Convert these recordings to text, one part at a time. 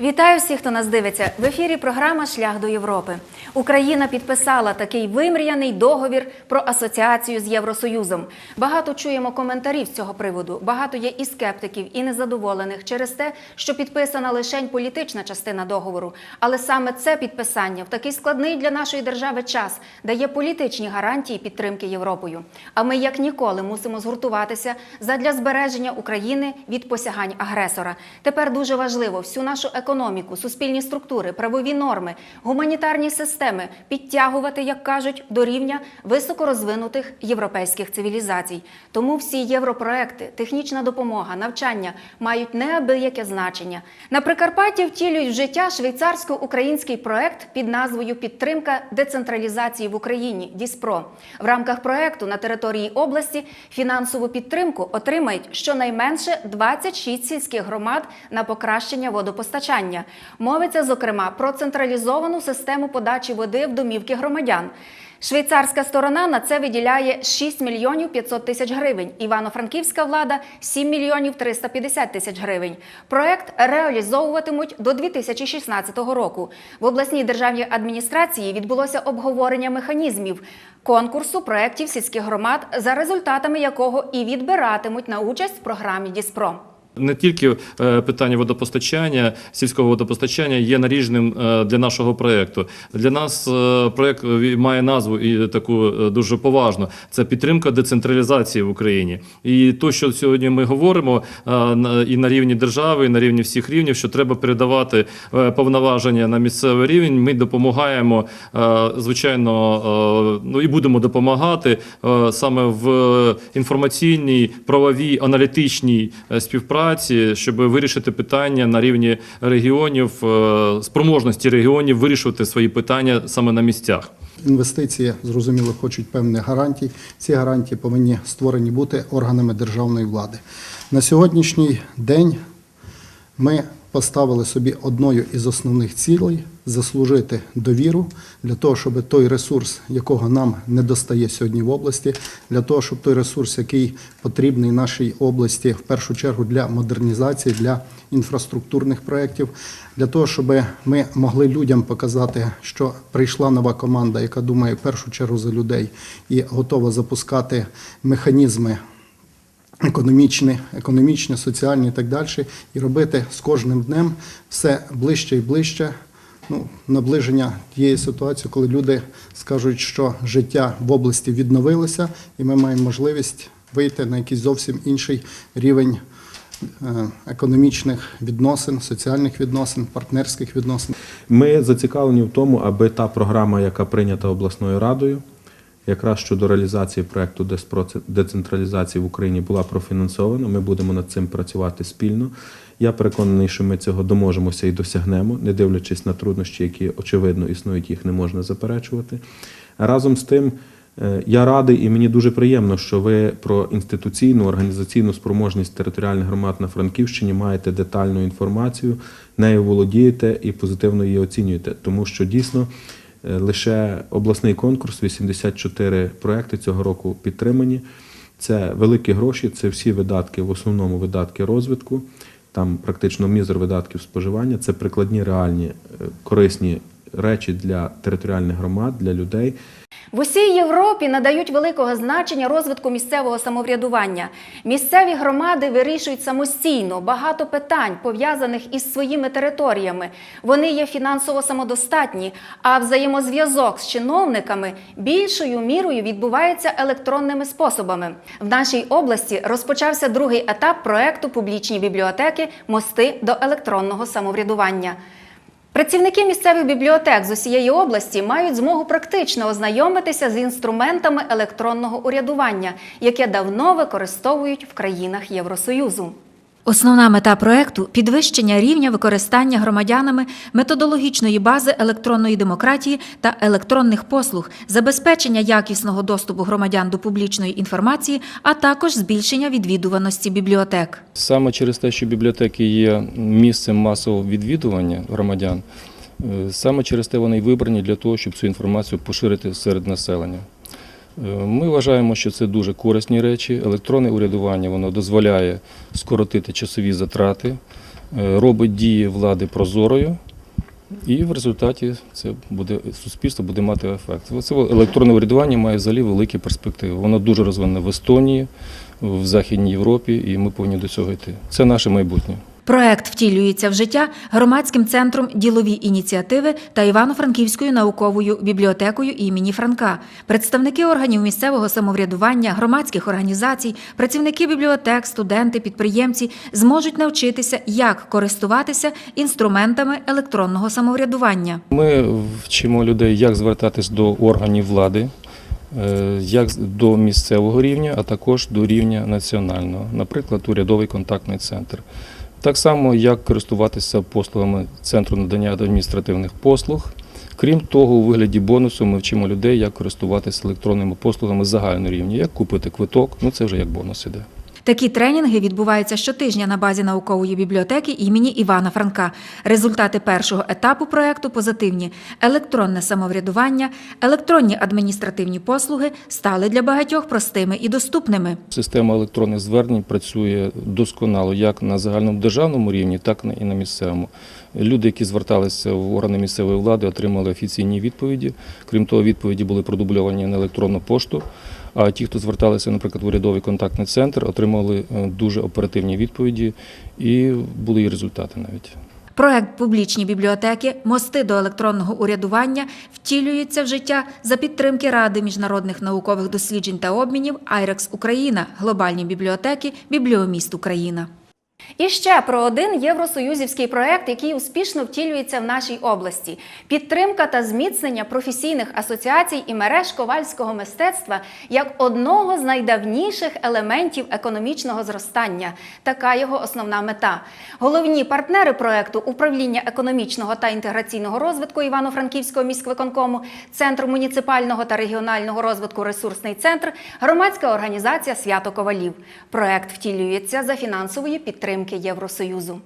Вітаю всіх, хто нас дивиться. В ефірі програма Шлях до Європи. Україна підписала такий вимріяний договір про асоціацію з Євросоюзом. Багато чуємо коментарів з цього приводу. Багато є і скептиків, і незадоволених через те, що підписана лише політична частина договору. Але саме це підписання в такий складний для нашої держави час дає політичні гарантії підтримки Європою. А ми як ніколи мусимо згуртуватися задля збереження України від посягань агресора. Тепер дуже важливо всю нашу економіку, суспільні структури, правові норми, гуманітарні системи підтягувати, як кажуть, до рівня високорозвинутих європейських цивілізацій. Тому всі європроекти, технічна допомога, навчання мають неабияке значення. На Прикарпатті втілюють в життя швейцарсько-український проект під назвою Підтримка децентралізації в Україні Діспро. В рамках проекту на території області фінансову підтримку отримають щонайменше 26 сільських громад на покращення водопостачання. Мовиться зокрема про централізовану систему подачі води в домівки громадян. Швейцарська сторона на це виділяє 6 мільйонів 500 тисяч гривень. Івано-Франківська влада 7 мільйонів 350 тисяч гривень. Проект реалізовуватимуть до 2016 року. В обласній державній адміністрації відбулося обговорення механізмів конкурсу проєктів сільських громад, за результатами якого і відбиратимуть на участь в програмі Діспро. Не тільки е, питання водопостачання, сільського водопостачання є наріжним е, для нашого проєкту. Для нас е, проєкт має назву і таку дуже поважну. Це підтримка децентралізації в Україні. І то, що сьогодні ми говоримо і на рівні держави, і на рівні всіх рівнів, що треба передавати повноваження на місцевий рівень. Ми допомагаємо, звичайно, ну і будемо допомагати саме в інформаційній, правовій, аналітичній е, співпраці, щоб вирішити питання на рівні регіонів, е, спроможності регіонів вирішувати свої питання саме на місцях. Інвестиції, зрозуміло, хочуть певних гарантій. Ці гарантії повинні створені бути органами державної влади. На сьогоднішній день ми поставили собі одною із основних цілей заслужити довіру для того, щоб той ресурс, якого нам не достає сьогодні в області, для того, щоб той ресурс, який потрібний нашій області, в першу чергу для модернізації, для інфраструктурних проєктів, для того, щоб ми могли людям показати, що прийшла нова команда, яка думає в першу чергу за людей і готова запускати механізми економічні, економічні, соціальні і так далі, і робити з кожним днем все ближче і ближче. Ну, наближення тієї ситуації, коли люди скажуть, що життя в області відновилося, і ми маємо можливість вийти на якийсь зовсім інший рівень е, економічних відносин, соціальних відносин, партнерських відносин. Ми зацікавлені в тому, аби та програма, яка прийнята обласною радою, якраз щодо реалізації проекту «Деспро- децентралізації в Україні була профінансована. Ми будемо над цим працювати спільно. Я переконаний, що ми цього доможемося і досягнемо, не дивлячись на труднощі, які очевидно існують, їх не можна заперечувати. Разом з тим, е, я радий і мені дуже приємно, що ви про інституційну організаційну спроможність територіальних громад на Франківщині маєте детальну інформацію, нею володієте і позитивно її оцінюєте, тому що дійсно. Е, Лише обласний конкурс, 84 проекти цього року підтримані. Це великі гроші, це всі видатки, в основному видатки розвитку, там практично мізер видатків споживання. Це прикладні реальні е, корисні речі для територіальних громад, для людей. В усій Європі надають великого значення розвитку місцевого самоврядування. Місцеві громади вирішують самостійно багато питань, пов'язаних із своїми територіями. Вони є фінансово самодостатні, а взаємозв'язок з чиновниками більшою мірою відбувається електронними способами. В нашій області розпочався другий етап проекту публічні бібліотеки Мости до електронного самоврядування. Працівники місцевих бібліотек з усієї області мають змогу практично ознайомитися з інструментами електронного урядування, яке давно використовують в країнах Євросоюзу. Основна мета проекту підвищення рівня використання громадянами методологічної бази електронної демократії та електронних послуг, забезпечення якісного доступу громадян до публічної інформації, а також збільшення відвідуваності бібліотек. Саме через те, що бібліотеки є місцем масового відвідування громадян, е, саме через те вони й вибрані для того, щоб цю інформацію поширити серед населення. Е, Ми вважаємо, що це дуже корисні речі. Електронне урядування воно дозволяє скоротити часові затрати, е, робить дії влади прозорою. І в результаті це буде суспільство буде мати ефект. Це електронне врядування має взагалі великі перспективи. Воно дуже розвинене в Естонії, в Західній Європі, і ми повинні до цього йти. Це наше майбутнє. Проект втілюється в життя громадським центром ділові ініціативи та Івано-Франківською науковою бібліотекою імені Франка. Представники органів місцевого самоврядування, громадських організацій, працівники бібліотек, студенти, підприємці зможуть навчитися, як користуватися інструментами електронного самоврядування. Ми вчимо людей, як звертатись до органів влади, е, як до місцевого рівня, а також до рівня національного, наприклад, урядовий контактний центр. Так само, як користуватися послугами Центру надання адміністративних послуг. Крім того, у вигляді бонусу ми вчимо людей, як користуватися електронними послугами загального рівня, як купити квиток, ну це вже як бонус іде. Такі тренінги відбуваються щотижня на базі наукової бібліотеки імені Івана Франка. Результати першого етапу проекту позитивні: електронне самоврядування, електронні адміністративні послуги стали для багатьох простими і доступними. Система електронних звернень працює досконало як на загальному державному рівні, так і на місцевому. Люди, які зверталися в органи місцевої влади, отримали офіційні відповіді. Крім того, відповіді були продубльовані на електронну пошту. А ті, хто зверталися, наприклад, в урядовий контактний центр, отримали е, дуже оперативні відповіді і були і результати навіть. Проект публічні бібліотеки Мости до електронного урядування втілюється в життя за підтримки Ради міжнародних наукових досліджень та обмінів Айрекс Україна, глобальні бібліотеки, Бібліоміст Україна. І ще про один євросоюзівський проект, який успішно втілюється в нашій області: підтримка та зміцнення професійних асоціацій і мереж ковальського мистецтва як одного з найдавніших елементів економічного зростання. Така його основна мета. Головні партнери проекту управління економічного та інтеграційного розвитку Івано-Франківського міськвиконкому, Центру муніципального та регіонального розвитку Ресурсний центр, громадська організація Свято Ковалів. Проект втілюється за фінансової підтримки Євросоюзу.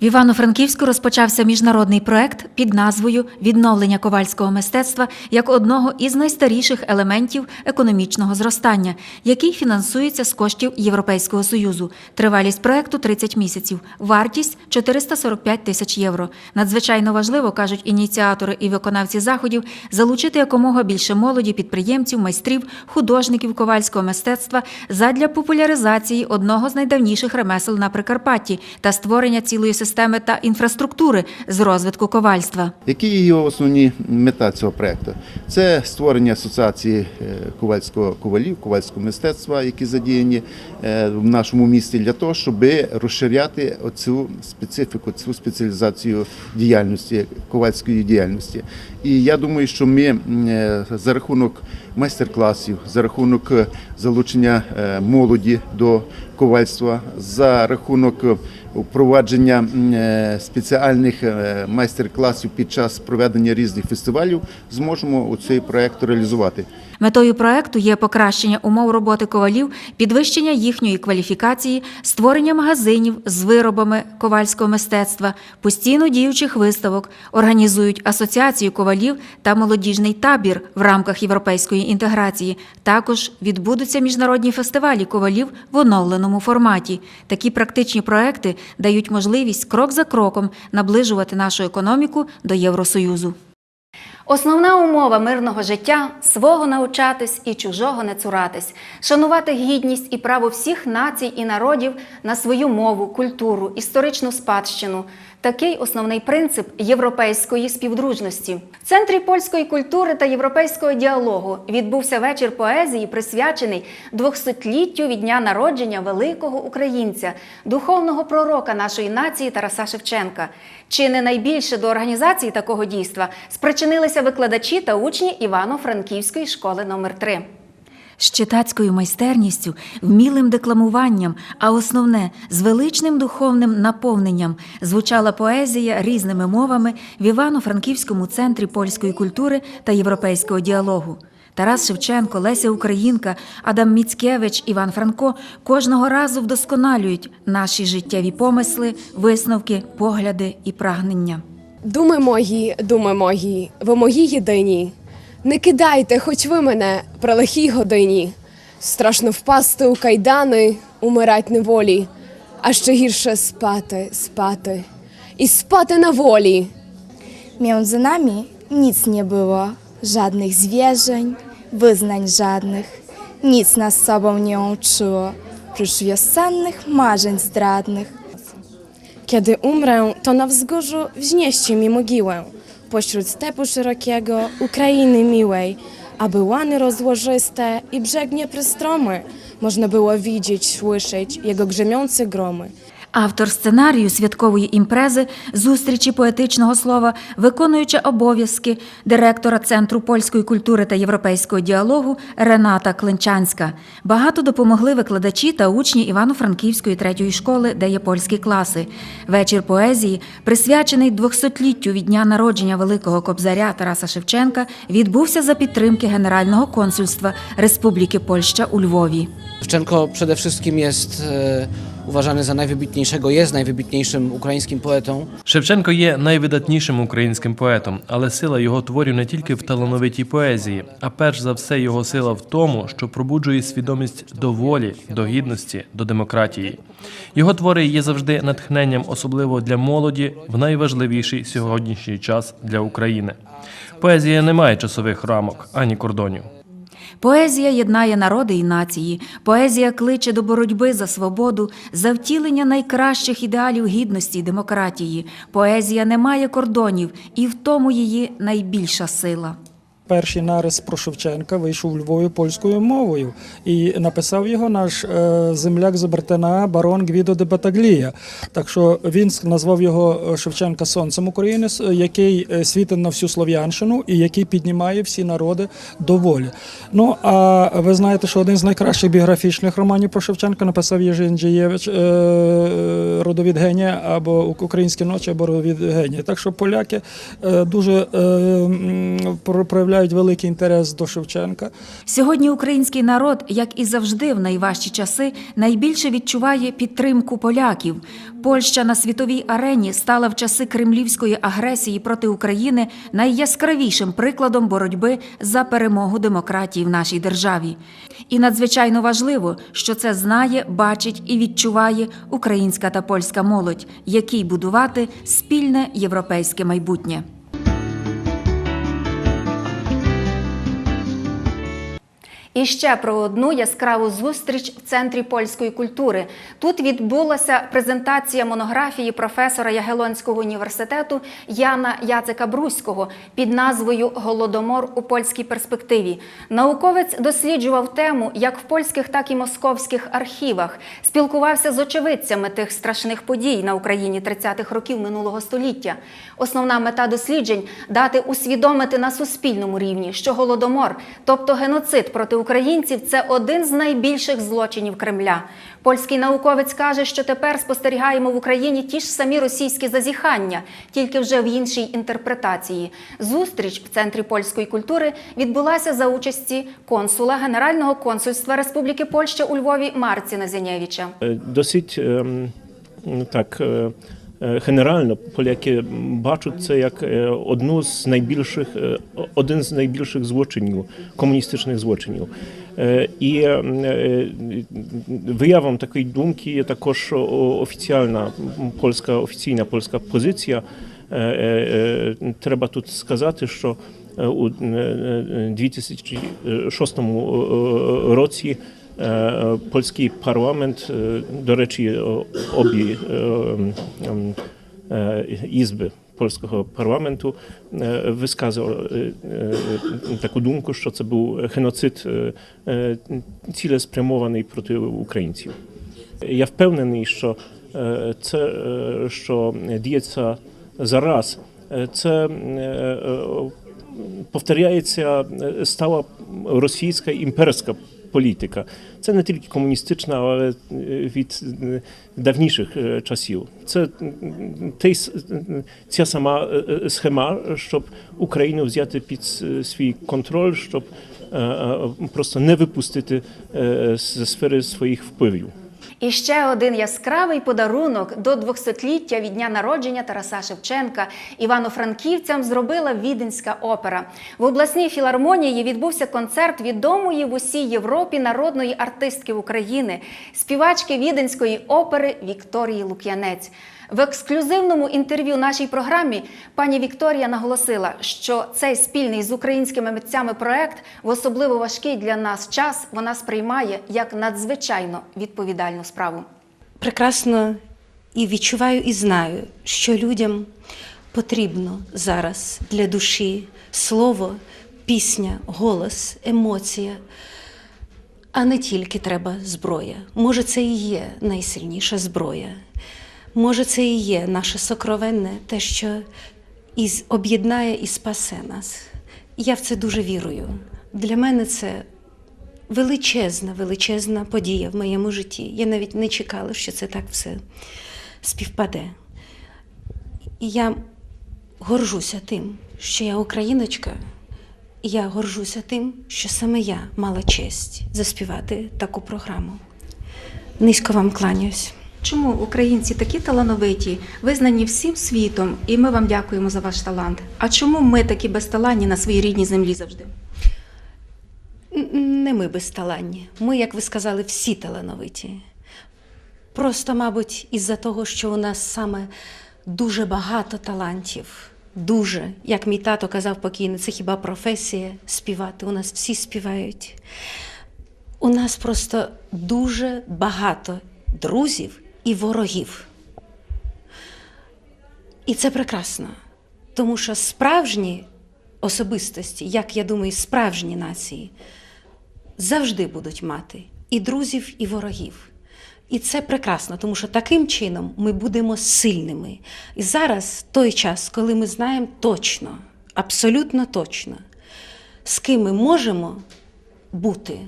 В Івано-Франківську розпочався міжнародний проект під назвою Відновлення ковальського мистецтва як одного із найстаріших елементів економічного зростання, який фінансується з коштів Європейського союзу. Тривалість проекту 30 місяців, вартість 445 тисяч євро. Надзвичайно важливо кажуть ініціатори і виконавці заходів залучити якомога більше молоді, підприємців, майстрів, художників ковальського мистецтва задля популяризації одного з найдавніших ремесел на Прикарпатті та створення цілої системи та інфраструктури з розвитку ковальства. Які є основні мета цього проекту? Це створення асоціації е, ковальського ковалів, ковальського мистецтва, які задіяні е, в нашому місті для того, щоб розширяти оцю специфіку, цю спеціалізацію діяльності, ковальської діяльності. І я думаю, що ми е, за рахунок майстер-класів, за рахунок залучення молоді до ковальства, за рахунок впровадження е, спеціальних е, майстер-класів під час проведення різних фестивалів зможемо цей проект реалізувати. Метою проекту є покращення умов роботи ковалів, підвищення їхньої кваліфікації, створення магазинів з виробами ковальського мистецтва, постійно діючих виставок, організують асоціацію ковалів та молодіжний табір в рамках європейської інтеграції. Також відбудуться міжнародні фестивалі ковалів в оновленому форматі. Такі практичні проекти дають можливість крок за кроком наближувати нашу економіку до Євросоюзу. Основна умова мирного життя свого навчатись і чужого не цуратись, шанувати гідність і право всіх націй і народів на свою мову, культуру, історичну спадщину. Такий основний принцип європейської співдружності. В центрі польської культури та європейського діалогу відбувся вечір поезії, присвячений 200-літтю від дня народження великого українця, духовного пророка нашої нації Тараса Шевченка. Чи не найбільше до організації такого дійства спричинилися викладачі та учні Івано-Франківської школи номер 3 з читацькою майстерністю, вмілим декламуванням, а основне з величним духовним наповненням звучала поезія різними мовами в Івано-Франківському центрі польської культури та європейського діалогу. Тарас Шевченко, Леся Українка, Адам Міцкевич, Іван Франко кожного разу вдосконалюють наші життєві помисли, висновки, погляди і прагнення. Думи мої, думи мої, ви мої єдині. Не кидайте, хоч ви мене при лихій годині. Страшно впасти у кайдани, умирать неволі. а ще гірше спати, спати і спати на волі. Między nami nic nie było, żadnych zwierzeń, wyznań żadnych. Nic nas sobą nie łączyło, prócz wiosennych marzeń zdradnych. Kiedy umrę, to na wzgórzu wznieście mi mogiłę, pośród stepu szerokiego, Ukrainy miłej, aby łany rozłożyste i brzeg nieprystromy można było widzieć, słyszeć jego grzemiące gromy. Автор сценарію святкової імпрези зустрічі поетичного слова, виконуюча обов'язки директора Центру польської культури та європейського діалогу Рената Клинчанська. Багато допомогли викладачі та учні Івано-Франківської третьої школи, де є польські класи. Вечір поезії, присвячений 200-літтю від дня народження великого кобзаря Тараса Шевченка, відбувся за підтримки Генерального консульства Республіки Польща у Львові. Szewczenko przede wszystkim jest uważany za najwybitniejszego, jest najwybitniejszym ukraińskim poetą. Шевченко є найвидатнішим українським поетом, але сила його творів не тільки в талановитій поезії, а перш за все його сила в тому, що пробуджує свідомість до волі, до гідності, до демократії. Його твори є завжди натхненням, особливо для молоді, в найважливіший сьогоднішній час для України. Поезія не має часових рамок ані кордонів. Поезія єднає народи і нації. Поезія кличе до боротьби за свободу, за втілення найкращих ідеалів гідності і демократії. Поезія не має кордонів, і в тому її найбільша сила. Перший нарис про Шевченка вийшов Львові польською мовою і написав його наш е, земляк з Бертена барон Гвідо де Батаглія. Так що він назвав його е, Шевченка сонцем України, який е, світить на всю слов'янщину і який піднімає всі народи до волі. Ну а ви знаєте, що один з найкращих біографічних романів про Шевченка написав Єжи Інджієвич Родовід Генія або Українські ночі, або Родовід Генія. Так що поляки дуже е, м, про- проявляють великий інтерес до Шевченка. Сьогодні український народ, як і завжди в найважчі часи, найбільше відчуває підтримку поляків. Польща на світовій арені стала в часи кремлівської агресії проти України найяскравішим прикладом боротьби за перемогу демократії в нашій державі. І надзвичайно важливо, що це знає, бачить і відчуває українська та польська молодь, якій будувати спільне європейське майбутнє. І ще про одну яскраву зустріч в центрі польської культури. Тут відбулася презентація монографії професора Ягелонського університету Яна Яцика Бруського під назвою Голодомор у польській перспективі. Науковець досліджував тему як в польських, так і московських архівах, спілкувався з очевидцями тих страшних подій на Україні 30-х років минулого століття. Основна мета досліджень дати усвідомити на суспільному рівні, що голодомор, тобто геноцид проти українців, це один з найбільших злочинів Кремля. Польський науковець каже, що тепер спостерігаємо в Україні ті ж самі російські зазіхання, тільки вже в іншій інтерпретації. Зустріч в центрі польської культури відбулася за участі консула Генерального консульства Республіки Польща у Львові Марціна Зінєвіча. Досить ем, так е, е, генерально поляки бачать це як е, одну з найбільших, е, один з найбільших злочинів, комуністичних злочинів. Е, І е, е, виявом такої думки є також о- офіціальна польська офіційна польська позиція. Е, е, е, Треба тут сказати, що е, у е, е, 2006 році Е, Польський парламент, е, до речі, о- обі е, ем, е, ізби польського парламенту е, висказав е, е, таку думку, що це був геноцид е, е, цілеспрямований проти українців. Я впевнений, що е, це, е, що діється зараз, е, це е, е, повторяється е, стала російська імперська політика. Це не тільки комуністична, але е, від е, давніших е, часів. Це ця сама схема, щоб Україну взяти під свій контроль, щоб просто не випустити з сфери своїх впливів. І ще один яскравий подарунок до 200-ліття від дня народження Тараса Шевченка івано-франківцям зробила Віденська опера. В обласній філармонії відбувся концерт відомої в усій Європі народної артистки України, співачки Віденської опери Вікторії Лук'янець. В ексклюзивному інтерв'ю нашій програмі пані Вікторія наголосила, що цей спільний з українськими митцями проект в особливо важкий для нас час вона сприймає як надзвичайно відповідальну справу. прекрасно і відчуваю, і знаю, що людям потрібно зараз для душі слово, пісня, голос, емоція. А не тільки треба зброя. Може, це і є найсильніша зброя. Може, це і є наше сокровенне, те, що і об'єднає і спасе нас. Я в це дуже вірую. Для мене це величезна, величезна подія в моєму житті. Я навіть не чекала, що це так все співпаде. І я горжуся тим, що я україночка, і я горжуся тим, що саме я мала честь заспівати таку програму. Низько вам кланяюсь. Чому українці такі талановиті, визнані всім світом, і ми вам дякуємо за ваш талант. А чому ми такі безталанні на своїй рідній землі завжди? Не ми безталанні. Ми, як ви сказали, всі талановиті. Просто, мабуть, із-за того, що у нас саме дуже багато талантів. Дуже, як мій тато казав покійний, це хіба професія співати. У нас всі співають. У нас просто дуже багато друзів і ворогів. І це прекрасно, тому що справжні особистості, як я думаю, справжні нації, завжди будуть мати і друзів, і ворогів. І це прекрасно, тому що таким чином ми будемо сильними. І зараз той час, коли ми знаємо точно, абсолютно точно, з ким ми можемо бути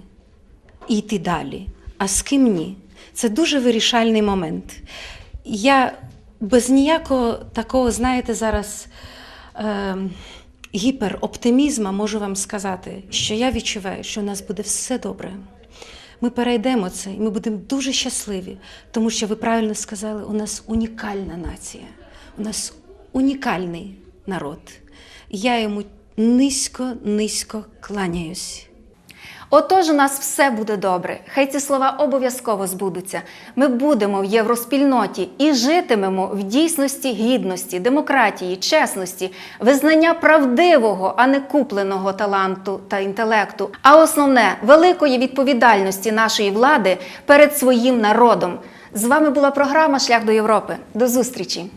і йти далі, а з ким ні. Це дуже вирішальний момент. Я без ніякого такого, знаєте, зараз е, гіпероптимізму можу вам сказати, що я відчуваю, що у нас буде все добре. Ми перейдемо це, і ми будемо дуже щасливі, тому що ви правильно сказали, у нас унікальна нація, у нас унікальний народ. Я йому низько-низько кланяюсь. Отож, у нас все буде добре. Хай ці слова обов'язково збудуться. Ми будемо в євроспільноті і житимемо в дійсності гідності, демократії, чесності, визнання правдивого, а не купленого таланту та інтелекту. А основне великої відповідальності нашої влади перед своїм народом. З вами була програма Шлях до Європи. До зустрічі!